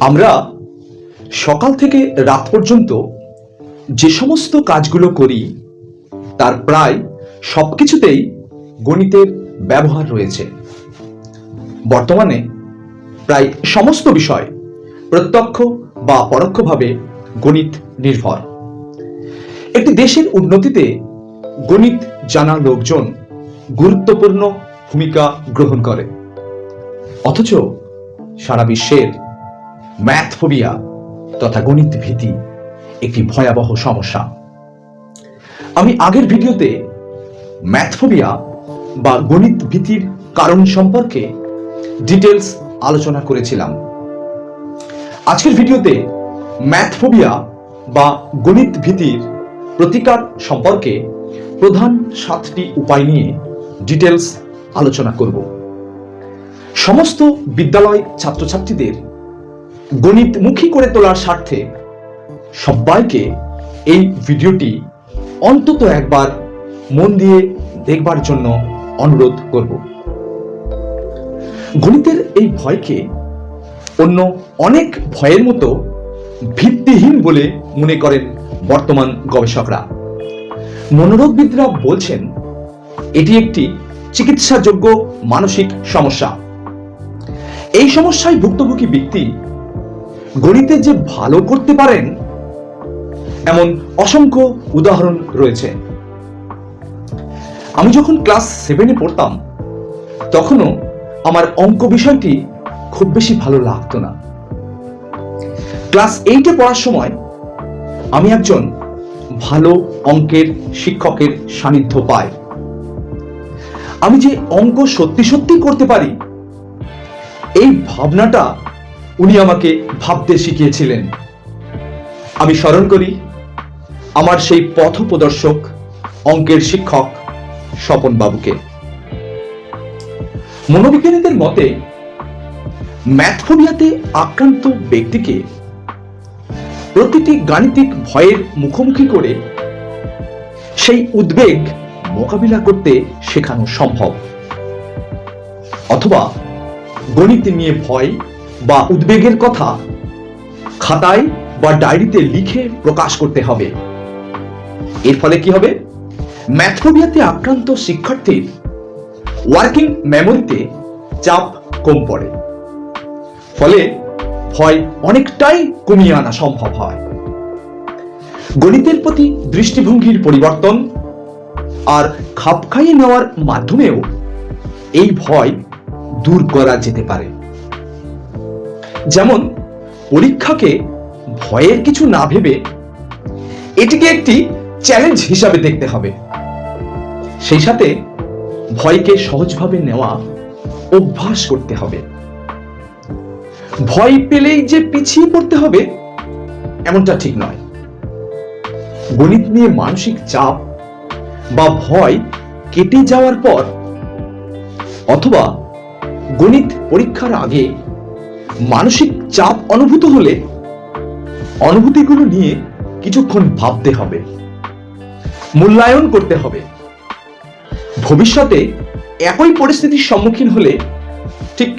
আমরা সকাল থেকে রাত পর্যন্ত যে সমস্ত কাজগুলো করি, তার প্রায় সব কিছুতেই গণিতের ব্যবহার রয়েছে। বর্তমানে প্রায় সমস্ত বিষয় প্রত্যক্ষ বা পরোক্ষভাবে গণিত নির্ভর। একটি দেশের উন্নতিতে গণিত জানা লোকজন গুরুত্বপূর্ণ ভূমিকা গ্রহণ করে। অথচ সারা বিশ্বের ম্যাথ ফোবিয়া তথা গণিত ভীতি একটি ভয়াবহ সমস্যা। আমি আগের ভিডিওতে ম্যাথ ফোবিয়া বা গণিত ভীতির কারণ সম্পর্কে ডিটেলস আলোচনা করেছিলাম। আজকের ভিডিওতে ম্যাথ ফোবিয়া বা গণিত ভীতির প্রতিকার সম্পর্কে প্রধান সাতটি উপায় নিয়ে ডিটেলস আলোচনা করব। সমস্ত বিদ্যালয় ছাত্রছাত্রীদের গণিতমুখী করে তোলার স্বার্থে সবাইকে এই ভিডিওটি অন্তত একবার মন দিয়ে দেখবার জন্য অনুরোধ করব। গণিতের এই ভয়কে অন্য অনেক ভয়ের মতো ভিত্তিহীন বলে মনে করেন বর্তমান গবেষকরা। মনোরোগবিদরা বলছেন, এটি একটি চিকিৎসাযোগ্য মানসিক সমস্যা। এই সমস্যায় ভুক্তভোগী ব্যক্তি গণিতে যে ভালো করতে পারেন, এমন অসংখ্য উদাহরণ রয়েছে। আমি যখন ক্লাস সেভেনে পড়তাম, তখনও আমার অঙ্ক বিষয়টি খুব বেশি ভালো লাগতো না। ক্লাস এইটে পড়ার সময় আমি একজন ভালো অঙ্কের শিক্ষকের সান্নিধ্য পাই। আমি যে অঙ্ক সত্যি সত্যি করতে পারি এই ভাবনাটা উনি আমাকে ভাবতে শিখিয়েছিলেন। আমি স্মরণ করি, আমার সেই পথ প্রদর্শক অঙ্কের শিক্ষক স্বপন বাবুকে মনোবিজ্ঞানীদের মতে, ম্যাথফোবিয়াতে আক্রান্ত ব্যক্তিকে প্রতিটি গাণিতিক ভয়ের মুখোমুখি করে সেই উদ্বেগ মোকাবিলা করতে শেখানো সম্ভব। অথবা গণিত নিয়ে ভয় বা উদ্বেগের কথা খাতায় বা ডায়েরিতে লিখে প্রকাশ করতে হবে। এর ফলে কি হবে? ম্যাথফোবিয়াতে আক্রান্ত শিক্ষার্থীর ওয়ার্কিং মেমোরিতে চাপ কম পড়ে। ফলে ভয় অনেকটাই কমিয়ে আনা সম্ভব হয়। গণিতের প্রতি দৃষ্টিভঙ্গির পরিবর্তন আর খাপ খাইয়ে নেওয়ার মাধ্যমেও এই ভয় দূর করা যেতে পারে। যেমন, পরীক্ষাকে ভয়ের কিছু না ভেবে এটিকে একটি চ্যালেঞ্জ হিসাবে দেখতে হবে। সেই সাথে ভয়কে সহজভাবে নেওয়া অভ্যাস করতে হবে। ভয় পেলেই যে পিছিয়ে পড়তে হবে, এমনটা ঠিক নয়। গণিত নিয়ে মানসিক চাপ বা ভয় কেটে যাওয়ার পর অথবা গণিত পরীক্ষার আগে মানসিক চাপ অনুভূত হলে অনুভূতিগুলো নিয়ে কিছুক্ষণ ভাবতে হবে, মূল্যায়ন করতে হবে। ভবিষ্যতে একই পরিস্থিতির সম্মুখীন হলে ঠিক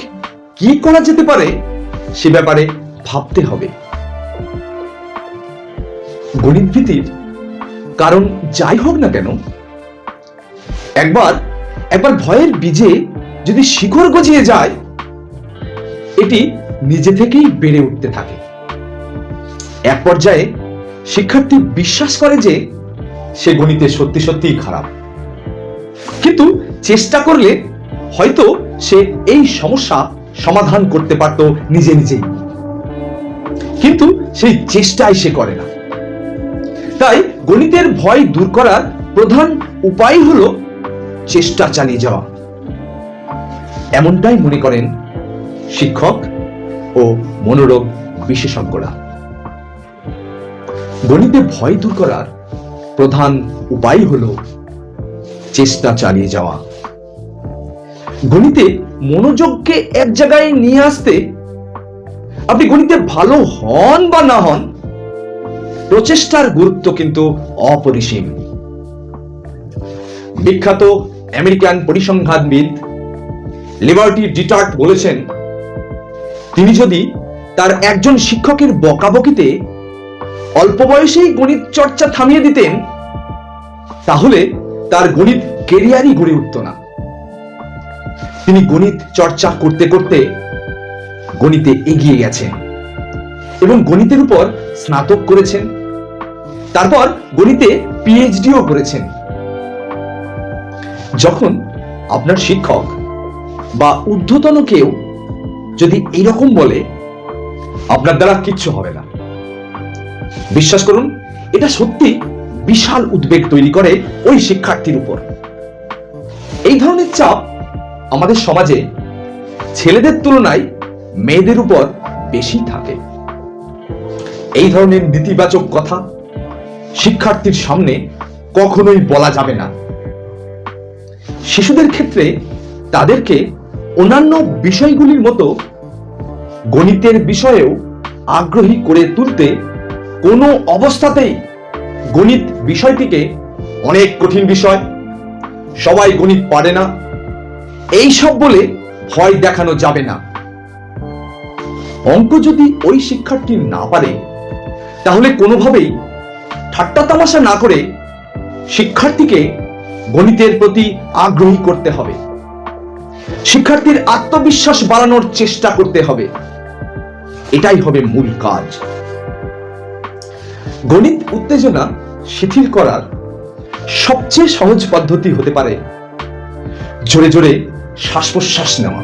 কি করা যেতে পারে সে ব্যাপারে ভাবতে হবে। গণিত ভীতির কারণ যাই হোক না কেন, একবার একবার ভয়ের বীজে যদি শিকড় গজিয়ে যায়, এটি নিজে থেকেই বেড়ে উঠতে থাকে। এক পর্যায়ে শিক্ষার্থী বিশ্বাস করে যে সে গণিতে সত্যি সত্যিই খারাপ। কিন্তু চেষ্টা করলে হয়তো সে এই সমস্যা সমাধান করতে পারত নিজে নিজেই। কিন্তু সেই চেষ্টাই সে করে না। তাই গণিতের ভয় দূর করার প্রধান উপায় হলো চেষ্টা চালিয়ে যাওয়া। এমনটাই মনে করেন শিক্ষক ও মনোরোগ বিশেষজ্ঞরা। গণিতে ভয় দূর করার প্রধান উপায় হলো চেষ্টা চালিয়ে যাওয়া। গণিতে মনোযোগকে এক জায়গায় নিয়ে আসতে আপনি গণিতে ভালো হন বা না হন, প্রচেষ্টার গুরুত্ব কিন্তু অপরিসীম। বিখ্যাত আমেরিকান পরিসংখ্যানবিদ লিবার্টি ডিটার্ট বলেছেন, তিনি যদি তার একজন শিক্ষকের বকাবকিতে অল্প বয়সেই গণিত চর্চা থামিয়ে দিতেন, তাহলে তার গণিত কেরিয়ারই গড়ে উঠত না। তিনি গণিত চর্চা করতে করতে গণিতে এগিয়ে গেছেন এবং গণিতের উপর স্নাতক করেছেন। তারপর গণিতে পিএইচডিও করেছেন। যখন আপনার শিক্ষক বা ঊর্ধ্বতন কেউ যদি এইরকম বলে, আপনার দ্বারা কিচ্ছু হবে না। বিশ্বাস করুন, এটা সত্যি বিশাল উদ্বেগ তৈরি করে ওই শিক্ষার্থীর উপর। এই ধরনের চাপ আমাদের সমাজে ছেলেদের তুলনায় মেয়েদের উপর বেশি থাকে। এই ধরনের নেতিবাচক কথা শিক্ষার্থীর সামনে কখনোই বলা যাবে না। শিশুদের ক্ষেত্রে তাদেরকে অন্যান্য বিষয়গুলির মতো গণিতের বিষয়েও আগ্রহী করে তুলতে কোনো অবস্থাতেই গণিত বিষয়টিকে অনেক কঠিন বিষয়। সবাই গণিত পারে না। এই সব বলে ভয় দেখানো যাবে না। অঙ্ক যদি ওই শিক্ষার্থী না পারে, তাহলে কোনোভাবেই ঠাট্টা তামাশা না করে শিক্ষার্থীকে গণিতের প্রতি আগ্রহী করতে হবে। শিক্ষার্থীর আত্মবিশ্বাস বাড়ানোর চেষ্টা করতে হবে। এটাই হবে মূল কাজ। গণিত উত্তেজনা শিথিল করার সবচেয়ে সহজ পদ্ধতি হতে পারে জোরে জোরে শ্বাস প্রশ্বাস নেওয়া।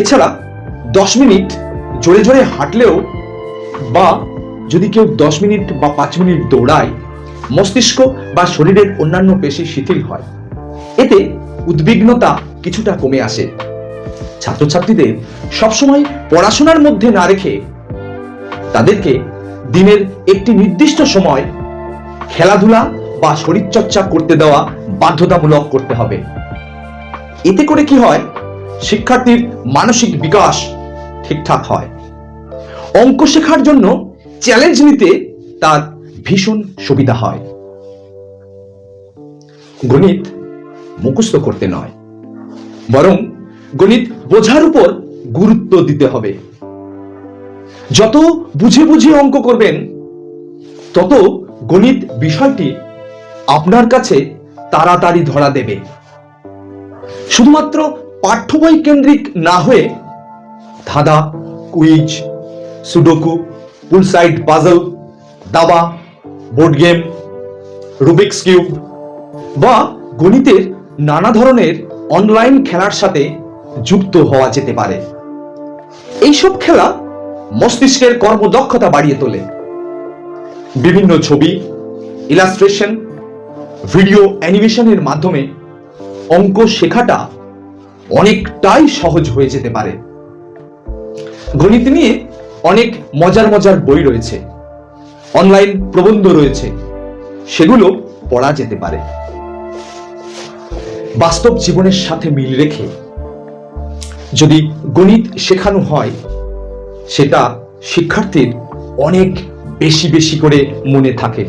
এছাড়া দশ মিনিট জোরে জোরে হাঁটলেও বা যদি কেউ দশ মিনিট বা পাঁচ মিনিট দৌড়ায়, মস্তিষ্ক বা শরীরের অন্যান্য পেশি শিথিল হয়। এতে উদ্বিগ্নতা কিছুটা কমে আসে। ছাত্রছাত্রীদের সবসময় পড়াশোনার মধ্যে না রেখে তাদেরকে দিনের একটি নির্দিষ্ট সময় খেলাধুলা বা শরীরচর্চা করতে দেওয়া বাধ্যতামূলক করতে হবে। এতে করে কি হয়? শিক্ষার্থীর মানসিক বিকাশ ঠিকঠাক হয়। অঙ্ক শেখার জন্য চ্যালেঞ্জ নিতে তার ভীষণ সুবিধা হয়। গণিত মুখস্থ করতে নয়। বরং গণিত বোঝার উপর গুরুত্ব দিতে হবে। যত বুঝে বুঝে অঙ্ক করবেন, তত গণিত বিষয়টি আপনার কাছে তাড়াতাড়ি ধরা দেবে। শুধুমাত্র পাঠ্য বই কেন্দ্রিক না হয়ে ধাঁধা, কুইজ, সুডোকু, পুলসাইড পাজল, দাবা, বোর্ড গেম, রুবিক্স কিউব বা গণিতের নানা ধরনের অনলাইন খেলার সাথে যুক্ত হওয়া যেতে পারে। এইসব খেলা মস্তিষ্কের কর্মদক্ষতা বাড়িয়ে তোলে। বিভিন্ন ছবি ইলাস্ট্রেশন ভিডিও অ্যানিমেশনের মাধ্যমে অঙ্ক শেখাটা অনেকটাই সহজ হয়ে যেতে পারে। গণিত নিয়ে অনেক মজার মজার বই রয়েছে। অনলাইন প্রবন্ধ রয়েছে। সেগুলো পড়া যেতে পারে। বাস্তব জীবনের সাথে মিল রেখে যদি গণিত শেখানো হয়, সেটা শিক্ষার্থীর অনেক বেশি বেশি করে মনে থাকে।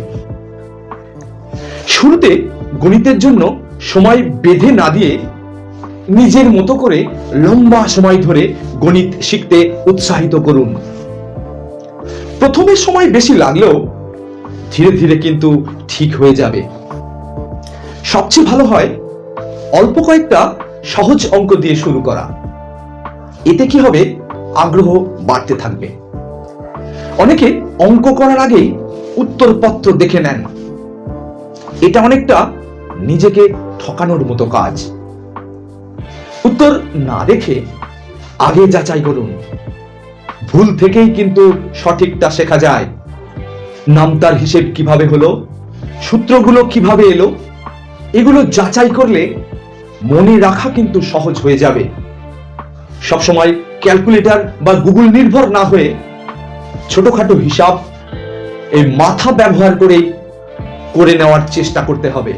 শুরুতে গণিতের জন্য সময় বেঁধে না দিয়ে নিজের মতো করে লম্বা সময় ধরে গণিত শিখতে উৎসাহিত করুন। প্রথমে সময় বেশি লাগলেও ধীরে ধীরে কিন্তু ঠিক হয়ে যাবে। সবচেয়ে ভালো হয় অল্প কয়েকটা সহজ অঙ্ক দিয়ে শুরু করা। এতে কি হবে? আগ্রহ বাড়তে থাকবে। অনেকে অঙ্ক করার আগেই উত্তরপত্র দেখে নেন। এটা অনেকটা নিজেকে ঠকানোর মতো কাজ। উত্তর না দেখে আগে যাচাই করুন। ভুল থেকেই কিন্তু সঠিকটা শেখা যায়। নামতার হিসেব কীভাবে হলো? সূত্রগুলো কীভাবে এলো? এগুলো যাচাই করলে মনে রাখা কিন্তু সহজ হয়ে যাবে। সবসময় ক্যালকুলেটর বা গুগল নির্ভর না হয়ে ছোটখাটো হিসাব এই মাথা ব্যবহার করে করে নেওয়ার চেষ্টা করতে হবে।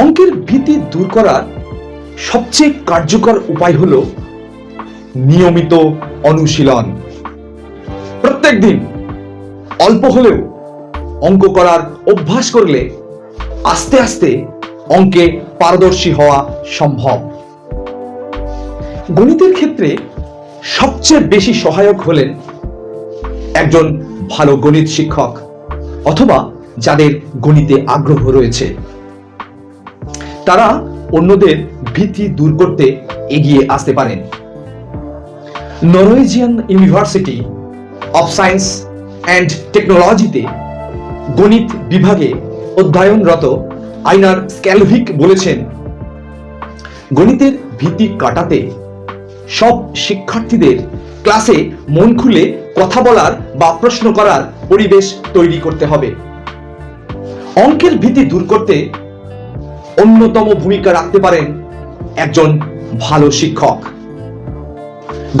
অঙ্কের ভীতি দূর করার সবচেয়ে কার্যকর উপায় হলো নিয়মিত অনুশীলন। প্রত্যেক দিন অল্প হলেও অঙ্ক করার অভ্যাস করলে আস্তে আস্তে অঙ্কে পারদর্শী হওয়া সম্ভব। গণিতের ক্ষেত্রে সবচেয়ে বেশি সহায়ক হলেন একজন ভালো গণিত শিক্ষক অথবা যাদের গণিতে আগ্রহ রয়েছে। তারা অন্যদের ভীতি দূর করতে এগিয়ে আসতে পারেন। Norwegian university of science and টেকনোলজিতে গণিত বিভাগে অধ্যয়নরত আইনার স্ক্যালভিক বলেছেন, গণিতের ভীতি কাটাতে সব শিক্ষার্থীদের ক্লাসে মন খুলে কথা বলার বা প্রশ্ন করার পরিবেশ তৈরি করতে হবে। অঙ্কের ভীতি দূর করতে অন্যতম ভূমিকা রাখতে পারেন একজন ভালো শিক্ষক।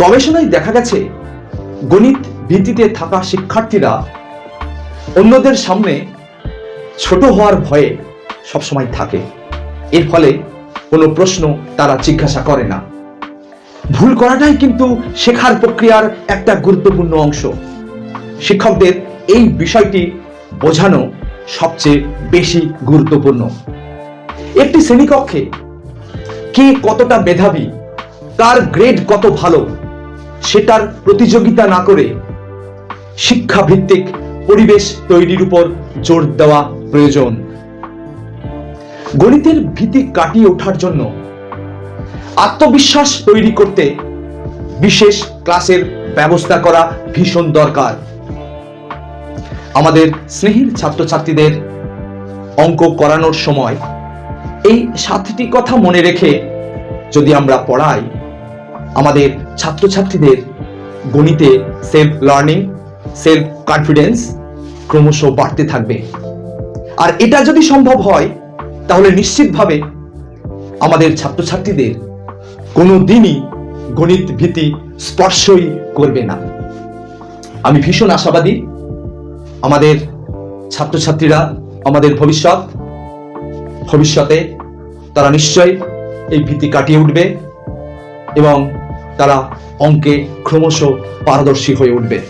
গবেষণায় দেখা গেছে, গণিত ভিত্তিতে থাকা শিক্ষার্থীরা অন্যদের সামনে ছোট হওয়ার ভয়ে সবসময় থাকে। এর ফলে কোনো প্রশ্ন তারা জিজ্ঞাসা করে না। ভুল করাটাই কিন্তু শেখার প্রক্রিয়ার একটা গুরুত্বপূর্ণ অংশ। শিক্ষকদের এই বিষয়টি বোঝানো সবচেয়ে বেশি গুরুত্বপূর্ণ। একটি শ্রেণীকক্ষে কে কতটা মেধাবী কার গ্রেড কত ভালো, সেটার প্রতিযোগিতা না করে শিক্ষাভিত্তিক পরিবেশ তৈরির উপর জোর দেওয়া প্রয়োজন। গণিতের ভীতি কাটিয়ে ওঠার জন্য আত্মবিশ্বাস তৈরি করতে বিশেষ ক্লাসের ব্যবস্থা করা ভীষণ দরকার। আমাদের স্নেহের ছাত্রছাত্রীদের অঙ্ক করানোর সময় এই সাতটি কথা মনে রেখে যদি আমরা পড়াই, আমাদের ছাত্রছাত্রীদের গণিতে সেলফ লার্নিং সেলফ কনফিডেন্স ক্রমশ বাড়তে থাকবে। আর এটা যদি সম্ভব হয় তাহলে নিশ্চিতভাবে আমাদের ছাত্রছাত্রীদের কোনো দিনই গণিত ভীতি স্পর্শই করবে না। আমি ভীষণ আশাবাদী আমাদের ছাত্রছাত্রীরা, আমাদের ভবিষ্যৎ, ভবিষ্যতে তারা নিশ্চয় এই ভীতি কাটিয়ে উঠবে এবং তারা অঙ্কে ক্রমশ পারদর্শী হয়ে উঠবে।